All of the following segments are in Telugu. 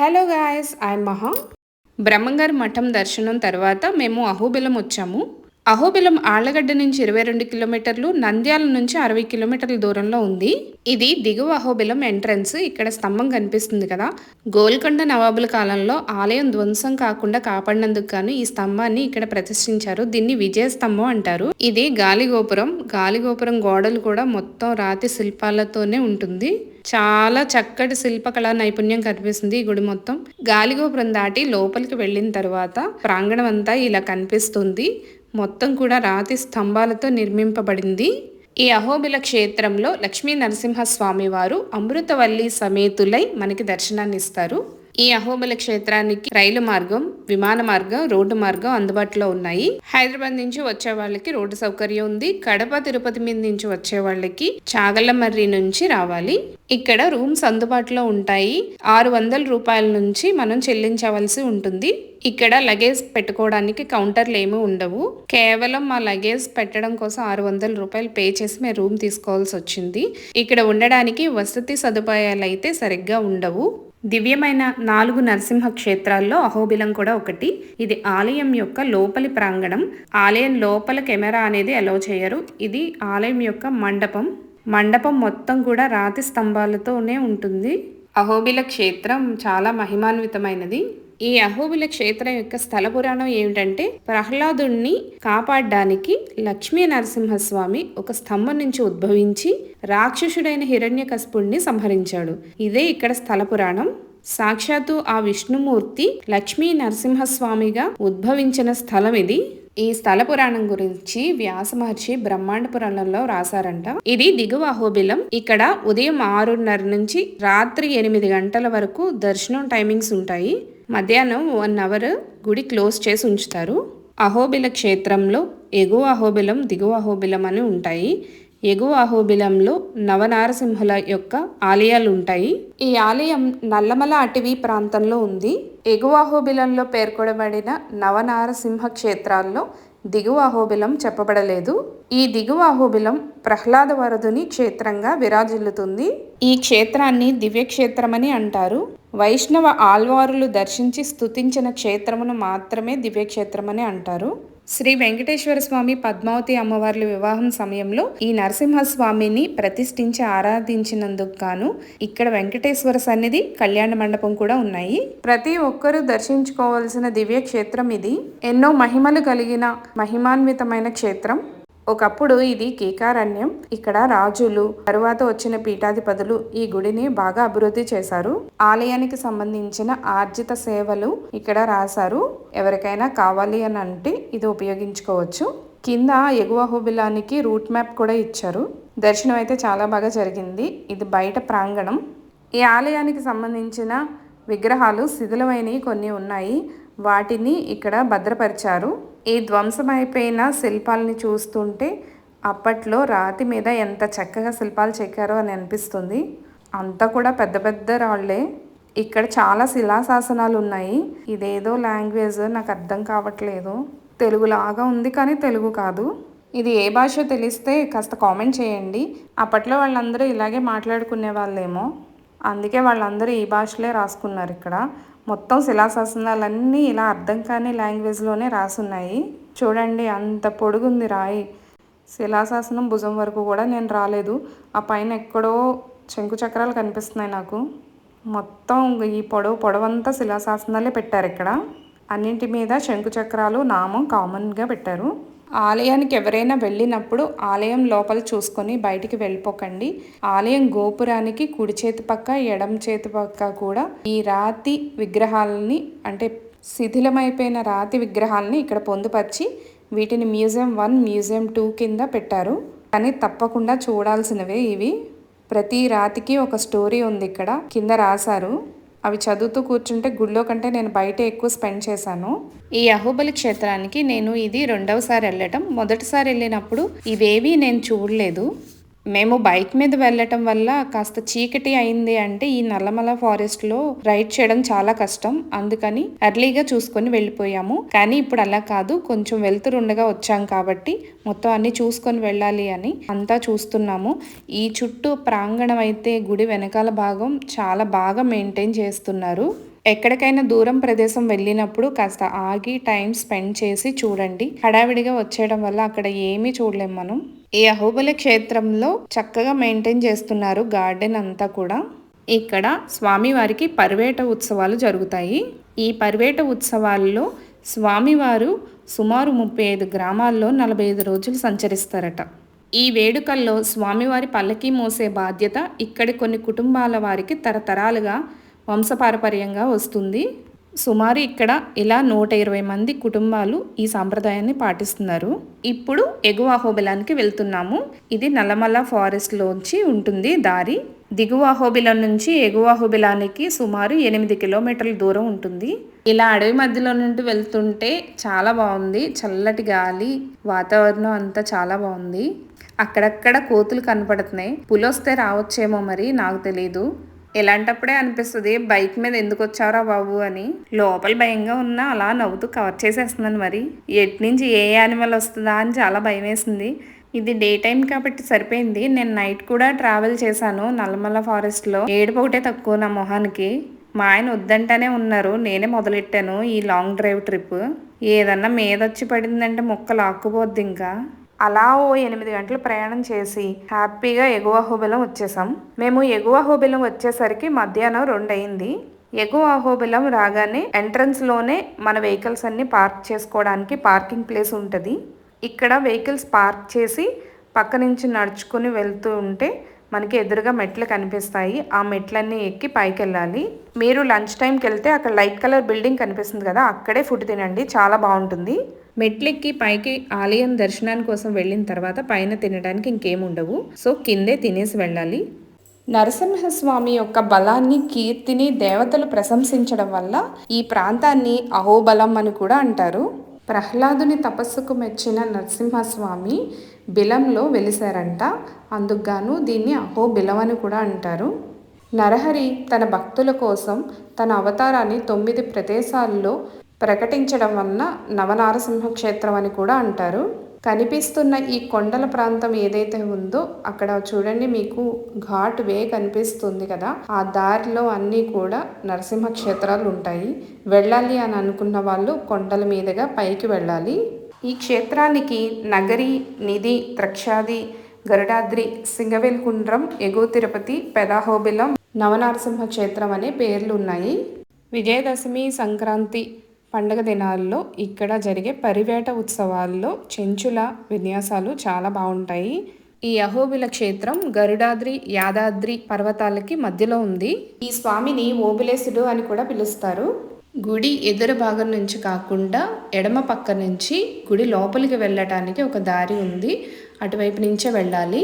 హలో గాయస్ ఐ మహా బ్రహ్మంగారి మఠం దర్శనం తర్వాత మేము అహోబిలం వచ్చాము. అహోబిలం ఆళ్ళగడ్డ నుంచి ఇరవై రెండు కిలోమీటర్లు నంద్యాల నుంచి అరవై కిలోమీటర్ల దూరంలో ఉంది. ఇది దిగువ అహోబిలం ఎంట్రన్స్. ఇక్కడ స్తంభం కనిపిస్తుంది కదా. గోల్కొండ నవాబుల కాలంలో ఆలయం ధ్వంసం కాకుండా కాపాడినందుకు గాను ఈ స్తంభాన్ని ఇక్కడ ప్రతిష్ఠించారు. దీన్ని విజయ స్తంభం అంటారు. ఇది గాలిగోపురం గాలిగోపురం గోడలు కూడా మొత్తం రాతి శిల్పాలతోనే ఉంటుంది. చాలా చక్కటి శిల్పకళా నైపుణ్యం కనిపిస్తుంది ఈ గుడి మొత్తం. గాలిగోపురం దాటి లోపలికి వెళ్ళిన తర్వాత ప్రాంగణం అంతా ఇలా కనిపిస్తుంది. మొత్తం కూడా రాతి స్తంభాలతో నిర్మింపబడింది. ఈ అహోబిల క్షేత్రంలో లక్ష్మీ నరసింహస్వామి వారు అమృతవల్లి సమేతులై మనకి దర్శనాన్ని ఇస్తారు ఈ అహోబల క్షేత్రానికి రైలు మార్గం విమాన మార్గం రోడ్డు మార్గం అందుబాటులో ఉన్నాయి. హైదరాబాద్ నుంచి వచ్చే వాళ్ళకి రోడ్డు సౌకర్యం ఉంది. కడప తిరుపతి మీద నుంచి వచ్చే వాళ్ళకి చాగలమర్రి నుంచి రావాలి. ఇక్కడ రూమ్స్ అందుబాటులో ఉంటాయి. ఆరు వందల రూపాయల నుంచి మనం చెల్లించవలసి ఉంటుంది. ఇక్కడ లగేజ్ పెట్టుకోవడానికి కౌంటర్లు ఏమీ ఉండవు. కేవలం మా లగేజ్ పెట్టడం కోసం ఆరు వందల రూపాయలు పే చేసి మేము రూమ్ తీసుకోవాల్సి వచ్చింది. ఇక్కడ ఉండడానికి వసతి సదుపాయాలు అయితే సరిగ్గా ఉండవు. దివ్యమైన నాలుగు నరసింహ క్షేత్రాల్లో అహోబిలం కూడా ఒకటి. ఇది ఆలయం యొక్క లోపలి ప్రాంగణం. ఆలయం లోపల కెమెరా అనేది అలో చేయరు. ఇది ఆలయం యొక్క మండపం. మండపం మొత్తం కూడా రాతి స్తంభాలతోనే ఉంటుంది. అహోబిల క్షేత్రం చాలా మహిమాన్వితమైనది. ఈ అహోబిల క్షేత్రం యొక్క స్థల పురాణం ఏమిటంటే ప్రహ్లాదుణ్ణి కాపాడడానికి లక్ష్మీ నరసింహస్వామి ఒక స్తంభం నుంచి ఉద్భవించి రాక్షసుడైన హిరణ్యకశపుణ్ణి సంహరించాడు. ఇదే ఇక్కడ స్థల పురాణం. సాక్షాత్తు ఆ విష్ణుమూర్తి లక్ష్మీ నరసింహస్వామిగా ఉద్భవించిన స్థలం ఇది. ఈ స్థల పురాణం గురించి వ్యాస మహర్షి బ్రహ్మాండ పురాణంలో రాశారంట. ఇది దిగువ అహోబిలం. ఇక్కడ ఉదయం ఆరున్నర నుంచి రాత్రి ఎనిమిది గంటల వరకు దర్శనం టైమింగ్స్ ఉంటాయి. మధ్యాహ్నం వన్ అవర్ గుడి క్లోజ్ చేసి ఉంచుతారు. అహోబిల క్షేత్రంలో ఎగువ అహోబిలం దిగువ అహోబిలం అని ఉంటాయి. ఎగువ అహోబిలంలో నవనారసింహుల యొక్క ఆలయాలు ఉంటాయి. ఈ ఆలయం నల్లమల అటవీ ప్రాంతంలో ఉంది. ఎగువ అహోబిలంలో పేర్కొనబడిన నవనారసింహ క్షేత్రాల్లో దిగువ అహోబిలం చెప్పబడలేదు. ఈ దిగువ అహోబిలం ప్రహ్లాద వరదుని క్షేత్రంగా విరాజిల్లుతుంది. ఈ క్షేత్రాన్ని దివ్యక్షేత్రమని అంటారు. వైష్ణవ ఆల్వారులు దర్శించి స్తుతించిన క్షేత్రమును మాత్రమే దివ్యక్షేత్రమని అంటారు. శ్రీ వెంకటేశ్వర స్వామి పద్మావతి అమ్మవార్ల వివాహం సమయంలో ఈ నరసింహస్వామిని ప్రతిష్ఠించి ఆరాధించినందుకు గాను ఇక్కడ వెంకటేశ్వర సన్నిధి కళ్యాణ మండపం కూడా ఉన్నాయి. ప్రతి ఒక్కరూ దర్శించుకోవాల్సిన దివ్య క్షేత్రం ఇది. ఎన్నో మహిమలు కలిగిన మహిమాన్వితమైన క్షేత్రం. ఒకప్పుడు ఇది కీకారణ్యం. ఇక్కడ రాజులు తరువాత వచ్చిన పీఠాధిపతులు ఈ గుడిని బాగా అభివృద్ధి చేశారు. ఆలయానికి సంబంధించిన ఆర్జిత సేవలు ఇక్కడ రాశారు. ఎవరికైనా కావాలి అని అంటే ఇది ఉపయోగించుకోవచ్చు. కింద ఎగువ హోబిలానికి రూట్ మ్యాప్ కూడా ఇచ్చారు. దర్శనం అయితే చాలా బాగా జరిగింది. ఇది బయట ప్రాంగణం. ఈ ఆలయానికి సంబంధించిన విగ్రహాలు శిథిలమైనవి కొన్ని ఉన్నాయి. వాటిని ఇక్కడ భద్రపరిచారు. ఈ ధ్వంసమైపోయిన శిల్పాలని చూస్తుంటే అప్పట్లో రాతి మీద ఎంత చక్కగా శిల్పాలు చెక్కారో అని అనిపిస్తుంది. అంతా కూడా పెద్ద పెద్ద రాళ్ళే. ఇక్కడ చాలా శిలాశాసనాలు ఉన్నాయి. ఇదేదో లాంగ్వేజ్ నాకు అర్థం కావట్లేదు. తెలుగులాగా ఉంది కానీ తెలుగు కాదు. ఇది ఏ భాష తెలిస్తే కాస్త కామెంట్ చేయండి. అప్పట్లో వాళ్ళందరూ ఇలాగే మాట్లాడుకునే వాళ్ళేమో అందుకే వాళ్ళందరూ ఈ భాషలే రాసుకున్నారు ఇక్కడ. మొత్తం శిలాశాసనాలన్నీ ఇలా అర్థం కాని లాంగ్వేజ్లోనే రాసున్నాయి. చూడండి అంత పొడుగుంది రాయి. శిలాశాసనం భుజం వరకు కూడా నేను రాలేదు. ఆ పైన ఎక్కడో శంకు చక్రాలు కనిపిస్తున్నాయి నాకు. మొత్తం ఈ పొడవు పొడవంతా శిలాశాసనాలే పెట్టారు ఇక్కడ. అన్నింటి మీద శంకు చక్రాలు నామం కామన్గా పెట్టారు. ఆలయానికి ఎవరైనా వెళ్ళినప్పుడు ఆలయం లోపల చూసుకొని బయటికి వెళ్ళిపోకండి. ఆలయం గోపురానికి కుడి చేతి పక్క ఎడం చేతి పక్క కూడా ఈ రాతి విగ్రహాలని అంటే శిథిలమైపోయిన రాతి విగ్రహాలని ఇక్కడ పొందుపరిచి వీటిని మ్యూజియం వన్ మ్యూజియం టూ కింద పెట్టారు. కానీ తప్పకుండా చూడాల్సినవే ఇవి. ప్రతి రాతికి ఒక స్టోరీ ఉంది ఇక్కడ కింద రాశారు. అవి చదువుతూ కూర్చుంటే గుళ్ళో కంటే నేను బయట ఎక్కువ స్పెండ్ చేశాను. ఈ అహోబలి క్షేత్రానికి నేను ఇది రెండవసారి వెళ్ళటం. మొదటిసారి వెళ్ళినప్పుడు ఇవేవి నేను చూడలేదు. మేము బైక్ మీద వెళ్ళటం వల్ల కాస్త చీకటి అయింది అంటే ఈ నల్లమల ఫారెస్ట్లో రైడ్ చేయడం చాలా కష్టం. అందుకని ఎర్లీగా చూసుకొని వెళ్ళిపోయాము. కానీ ఇప్పుడు అలా కాదు. కొంచెం వెళ్తురుండగా వచ్చాం కాబట్టి మొత్తం అన్ని చూసుకొని వెళ్ళాలి అని అంతా చూస్తున్నాము. ఈ చుట్టూ ప్రాంగణం అయితే గుడి వెనకాల భాగం చాలా బాగా మెయింటైన్ చేస్తున్నారు. ఎక్కడికైనా దూరం ప్రదేశం వెళ్ళినప్పుడు కాస్త ఆగి టైం స్పెండ్ చేసి చూడండి. హడావిడిగా వచ్చేయడం వల్ల అక్కడ ఏమీ చూడలేం మనం. ఈ అహోబలి క్షేత్రంలో చక్కగా మెయింటైన్ చేస్తున్నారు గార్డెన్ అంతా కూడా. ఇక్కడ స్వామివారికి పర్వేట ఉత్సవాలు జరుగుతాయి. ఈ పర్వేట ఉత్సవాల్లో స్వామివారు సుమారు ముప్పై ఐదు గ్రామాల్లో నలభై ఐదు రోజులు సంచరిస్తారట. ఈ వేడుకల్లో స్వామివారి పల్లకి మోసే బాధ్యత ఇక్కడి కొన్ని కుటుంబాల వారికి తరతరాలుగా వంశపారపర్యంగా వస్తుంది. సుమారు ఇక్కడ ఇలా నూట ఇరవై మంది కుటుంబాలు ఈ సాంప్రదాయాన్ని పాటిస్తున్నారు. ఇప్పుడు ఎగువ అహోబిలానికి వెళ్తున్నాము. ఇది నల్లమల్ల ఫారెస్ట్లోంచి ఉంటుంది దారి. దిగువ అహోబిలం నుంచి ఎగువ అహోబిలానికి సుమారు ఎనిమిది కిలోమీటర్ల దూరం ఉంటుంది. ఇలా అడవి మధ్యలో నుండి వెళ్తుంటే చాలా బాగుంది. చల్లటి గాలి వాతావరణం అంతా చాలా బాగుంది. అక్కడక్కడ కోతులు కనపడుతున్నాయి. పులొస్తే రావచ్చేమో మరి నాకు తెలీదు. ఇలాంటప్పుడే అనిపిస్తుంది బైక్ మీద ఎందుకు వచ్చారా బాబు అని. లోపల భయంగా ఉన్నా అలా నవ్వుతూ కవర్ చేసేస్తున్నాను మరి. ఎటు నుంచి ఏ యానిమల్ వస్తుందా అని చాలా భయం వేసింది ఇది డే టైం కాబట్టి సరిపోయింది. నేను నైట్ కూడా ట్రావెల్ చేశాను నల్లమల్ల ఫారెస్ట్లో. ఏడుపు ఒకటే తక్కువ నా మొహానికి. మా ఆయన వద్దంటనే ఉన్నారు. నేనే మొదలెట్టాను ఈ లాంగ్ డ్రైవ్ ట్రిప్. ఏదన్నా మీద వచ్చి పడిందంటే మొక్క లాక్కుపోద్ది ఇంకా. అలా ఓ ఎనిమిది గంటలు ప్రయాణం చేసి హ్యాపీగా ఎగువ అహోబిలం వచ్చేసాం. మేము ఎగువ అహోబిలం వచ్చేసరికి మధ్యాహ్నం రెండు అయింది ఎగువ అహోబిలం రాగానే ఎంట్రన్స్లోనే మన వెహికల్స్ అన్ని పార్క్ చేసుకోవడానికి పార్కింగ్ ప్లేస్ ఉంటుంది. ఇక్కడ వెహికల్స్ పార్క్ చేసి పక్క నుంచి నడుచుకుని వెళ్తూ ఉంటే మనకి ఎదురుగా మెట్లు కనిపిస్తాయి. ఆ మెట్లన్నీ ఎక్కి పైకి వెళ్ళాలి మీరు లంచ్ టైంకి వెళ్తే అక్కడ లైట్ కలర్ బిల్డింగ్ కనిపిస్తుంది కదా అక్కడే ఫుడ్ తినండి. చాలా బాగుంటుంది. మెట్లెక్కి పైకి ఆలయం దర్శనాని కోసం వెళ్ళిన తర్వాత పైన తినడానికి ఇంకేం ఉండవు. సో కిందే తినేసి వెళ్ళాలి. నరసింహస్వామి యొక్క బలాన్ని కీర్తిని దేవతలు ప్రశంసించడం వల్ల ఈ ప్రాంతాన్ని అహోబలం అని కూడా అంటారు. ప్రహ్లాదుని తపస్సుకు మెచ్చిన నరసింహస్వామి బిలంలో వెలిశారంట. అందుకుగాను దీన్ని అహోబిలం అని కూడా అంటారు. నరహరి తన భక్తుల కోసం తన అవతారాన్ని తొమ్మిది ప్రదేశాల్లో ప్రకటించడం వలన నవనారసింహ క్షేత్రం అని కూడా అంటారు. కనిపిస్తున్న ఈ కొండల ప్రాంతం ఏదైతే ఉందో అక్కడ చూడండి మీకు ఘాట్ వే కనిపిస్తుంది కదా. ఆ దారిలో అన్నీ కూడా నరసింహ క్షేత్రాలు ఉంటాయి. వెళ్ళాలి అని అనుకున్న వాళ్ళు కొండల మీదుగా పైకి వెళ్ళాలి. ఈ క్షేత్రానికి నగరి నిధి త్రక్షాది గరుడాద్రి సింగవేల్కుండ్రం ఎగువ తిరుపతి పెదాహోబిలం నవనరసింహ క్షేత్రం అనే పేర్లు ఉన్నాయి. విజయదశమి సంక్రాంతి పండగ దినాల్లో ఇక్కడ జరిగే పరివేట ఉత్సవాల్లో చెంచుల విన్యాసాలు చాలా బాగుంటాయి. ఈ అహోబిల క్షేత్రం గరుడాద్రి యాదాద్రి పర్వతాలకి మధ్యలో ఉంది. ఈ స్వామిని ఓబిలేశుడు అని కూడా పిలుస్తారు. గుడి ఎదురు భాగం నుంచి కాకుండా ఎడమ పక్క నుంచి గుడి లోపలికి వెళ్ళటానికి ఒక దారి ఉంది. అటువైపు నుంచే వెళ్ళాలి.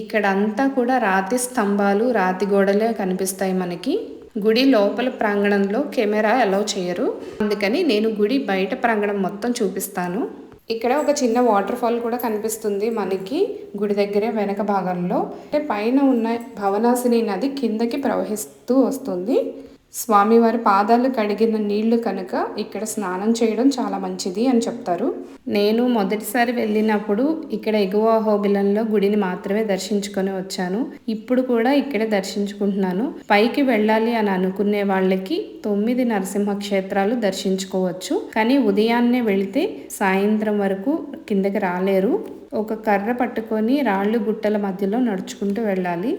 ఇక్కడ అంతా కూడా రాతి స్తంభాలు రాతి గోడలే కనిపిస్తాయి మనకి. గుడి లోపల ప్రాంగణంలో కెమెరా అలౌ చేయరు. అందుకని నేను గుడి బయట ప్రాంగణం మొత్తం చూపిస్తాను. ఇక్కడ ఒక చిన్న వాటర్ ఫాల్ కూడా కనిపిస్తుంది మనకి గుడి దగ్గరే వెనక భాగంలో. అంటే పైన ఉన్న భవనాసిని నది కిందకి ప్రవహిస్తూ వస్తుంది. స్వామివారి పాదాలు కడిగిన నీళ్ళు కనుక ఇక్కడ స్నానం చేయడం చాలా మంచిది అని చెప్తారు. నేను మొదటిసారి వెళ్ళినప్పుడు ఇక్కడ ఎగువ హోబిలంలో గుడిని మాత్రమే దర్శించుకొని వచ్చాను. ఇప్పుడు కూడా ఇక్కడే దర్శించుకుంటున్నాను. పైకి వెళ్ళాలి అని అనుకునే వాళ్ళకి తొమ్మిది నరసింహ క్షేత్రాలు దర్శించుకోవచ్చు. కానీ ఉదయాన్నే వెళితే సాయంత్రం వరకు కిందకి రాలేరు. ఒక కర్ర పట్టుకొని రాళ్ళు గుట్టల మధ్యలో నడుచుకుంటూ వెళ్ళాలి.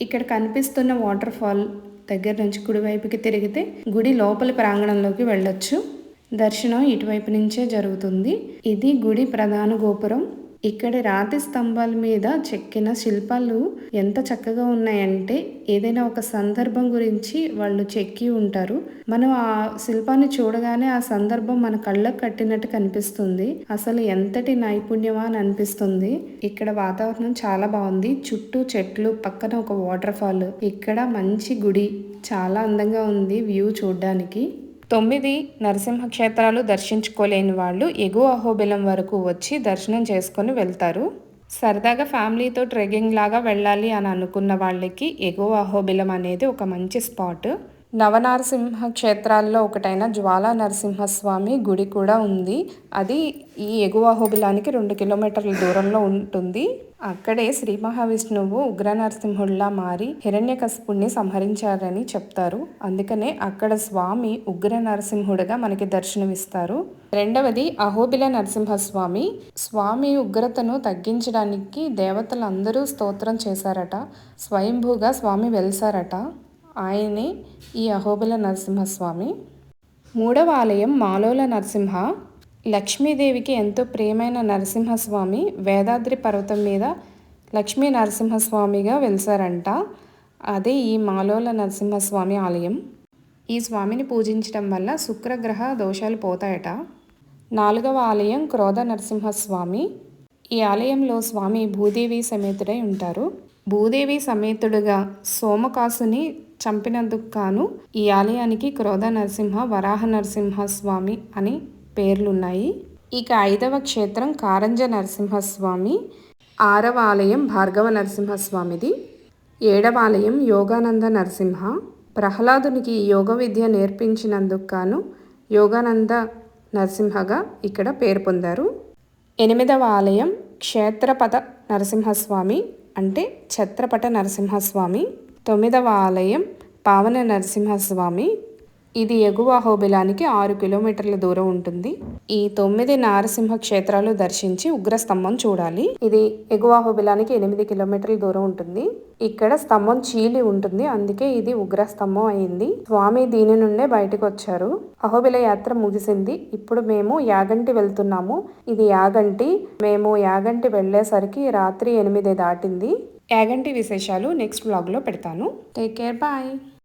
ఇక్కడ కనిపిస్తున్న వాటర్ ఫాల్ దగ్గర నుంచి కుడివైపుకి తిరిగితే గుడి లోపలి ప్రాంగణంలోకి వెళ్ళొచ్చు. దర్శనం ఇటువైపు నుంచే జరుగుతుంది. ఇది గుడి ప్రధాన గోపురం. ఇక్కడ రాతి స్తంభాల మీద చెక్కిన శిల్పాలు ఎంత చక్కగా ఉన్నాయంటే ఏదైనా ఒక సందర్భం గురించి వాళ్ళు చెక్కి ఉంటారు. మనం ఆ శిల్పాన్ని చూడగానే ఆ సందర్భం మన కళ్ళకు కట్టినట్టు కనిపిస్తుంది. అసలు ఎంతటి నైపుణ్యమా అని అనిపిస్తుంది. ఇక్కడ వాతావరణం చాలా బాగుంది. చుట్టూ చెట్లు పక్కన ఒక వాటర్ ఫాల్. ఇక్కడ మంచి గుడి. చాలా అందంగా ఉంది వ్యూ చూడడానికి. తొమ్మిది నరసింహ క్షేత్రాలు దర్శించుకోలేని వాళ్ళు ఎగువ అహోబిలం వరకు వచ్చి దర్శనం చేసుకొని వెళ్తారు. సరదాగా ఫ్యామిలీతో ట్రెక్కింగ్ లాగా వెళ్ళాలి అని అనుకున్న వాళ్ళకి ఎగువ అహోబిలం అనేది ఒక మంచి స్పాట్. నవనరసింహ క్షేత్రాల్లో ఒకటైన జ్వాలా నరసింహస్వామి గుడి కూడా ఉంది. అది ఈ ఎగువ అహోబిలానికి రెండు కిలోమీటర్ల దూరంలో ఉంటుంది. అక్కడే శ్రీ మహావిష్ణువు ఉగ్ర నరసింహుడిలా మారి హిరణ్యకశిపుణ్ణి సంహరించారని చెప్తారు. అందుకనే అక్కడ స్వామి ఉగ్ర నరసింహుడుగా మనకి దర్శనమిస్తారు. రెండవది అహోబిల నరసింహస్వామి. స్వామి ఉగ్రతను తగ్గించడానికి దేవతలందరూ స్తోత్రం చేశారట. స్వయంభూగా స్వామి వెలిసారట. ఆయనే ఈ అహోబిల నరసింహస్వామి. మూడవ ఆలయం మాలోల నరసింహ. లక్ష్మీదేవికి ఎంతో ప్రియమైన నరసింహస్వామి వేదాద్రి పర్వతం మీద లక్ష్మీ నరసింహస్వామిగా వెలిసారంట. అదే ఈ మాలోల నరసింహస్వామి ఆలయం. ఈ స్వామిని పూజించడం వల్ల శుక్రగ్రహ దోషాలు పోతాయట. నాలుగవ ఆలయం క్రోధ నరసింహస్వామి. ఈ ఆలయంలో స్వామి భూదేవి సమేతుడై ఉంటారు. భూదేవి సమేతుడుగా సోమకాసుని చంపినందుకు గాను ఈ ఆలయానికి క్రోధ నరసింహ వరాహ నరసింహ స్వామి అని పేర్లున్నాయి. ఇక ఐదవ క్షేత్రం కారంజ నరసింహస్వామి ఆరవ ఆలయం భార్గవ నరసింహస్వామిది ఏడవ ఆలయం యోగానంద నరసింహ. ప్రహ్లాదునికి యోగ విద్య నేర్పించినందుకు గాను యోగానంద నరసింహగా ఇక్కడ పేరు పొందారు. ఎనిమిదవ ఆలయం క్షేత్రపద నరసింహస్వామి అంటే ఛత్రపట నరసింహస్వామి తొమ్మిదవ ఆలయం పావన నరసింహస్వామి ఇది ఎగువ అహోబిలానికి ఆరు కిలోమీటర్ల దూరం ఉంటుంది. ఈ తొమ్మిది నారసింహ క్షేత్రాలు దర్శించి ఉగ్రస్తంభం చూడాలి. ఇది ఎగువ అహోబిలానికి ఎనిమిది కిలోమీటర్ల దూరం ఉంటుంది. ఇక్కడ స్తంభం చీలి ఉంటుంది. అందుకే ఇది ఉగ్ర స్తంభం అయింది. స్వామి దీని నుండే బయటకు వచ్చారు. అహోబిల యాత్ర ముగిసింది. ఇప్పుడు మేము యాగంటి వెళ్తున్నాము. ఇది యాగంటి. మేము యాగంటి వెళ్ళేసరికి రాత్రి ఎనిమిది దాటింది. యాగంటి విశేషాలు నెక్స్ట్ బ్లాగ్లో పెడతాను. Take care bye